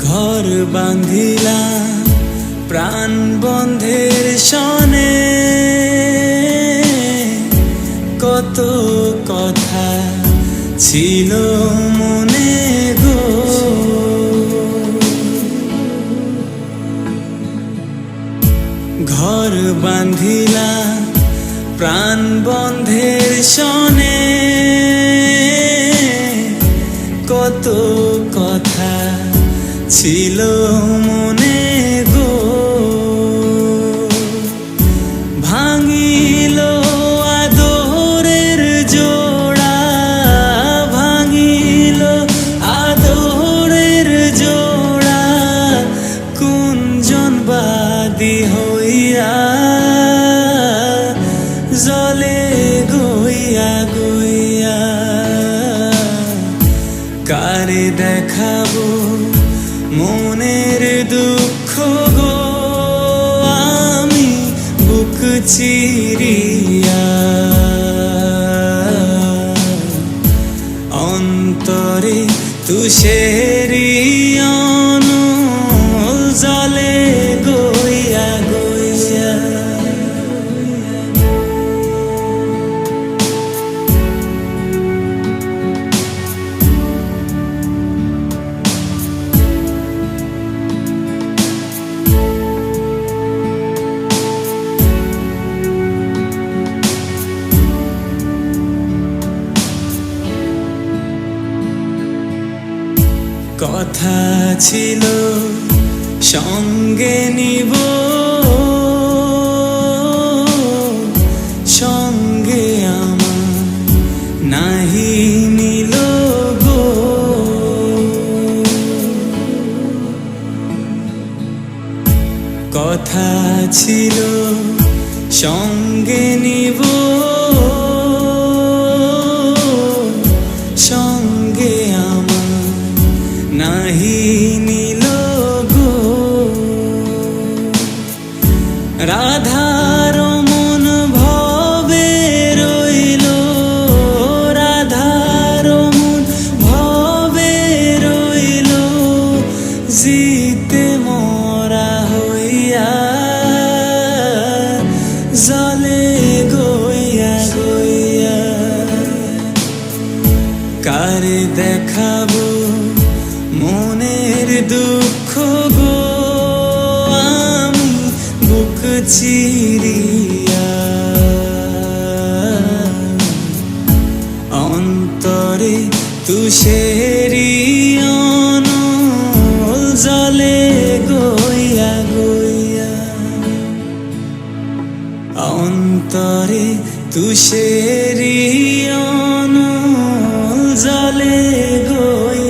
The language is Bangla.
ঘর বাঁধিলাম প্রাণ বন্ধের সনে। কত কথা ছিল মনে গো। ঘর বাঁধিলাম প্রাণ বন্ধের সনে। কত ছিল মনে গো। ভাঙিল আদরের জোড়া, ভাঙিল আদরের জোড়া, কুঞ্জন বাদী হইয়া জলে গইয়া গইয়া কারে দেখাবো মনের দুঃখ গো আমি বুক চিরিয়া। অন্তরে তুষেরি কথা ছিল সঙ্গে নিব। সঙ্গে আমার নাহি নিল গো। কথা ছিল সঙ্গে নিব। জিতে মরা হইয়া জলে গইয়া গইয়া কারে দেখাবো মনের দুঃখ গো? আমি বুক চিরিয়া অন্তরে অন্তরে তুষেরি জলে গই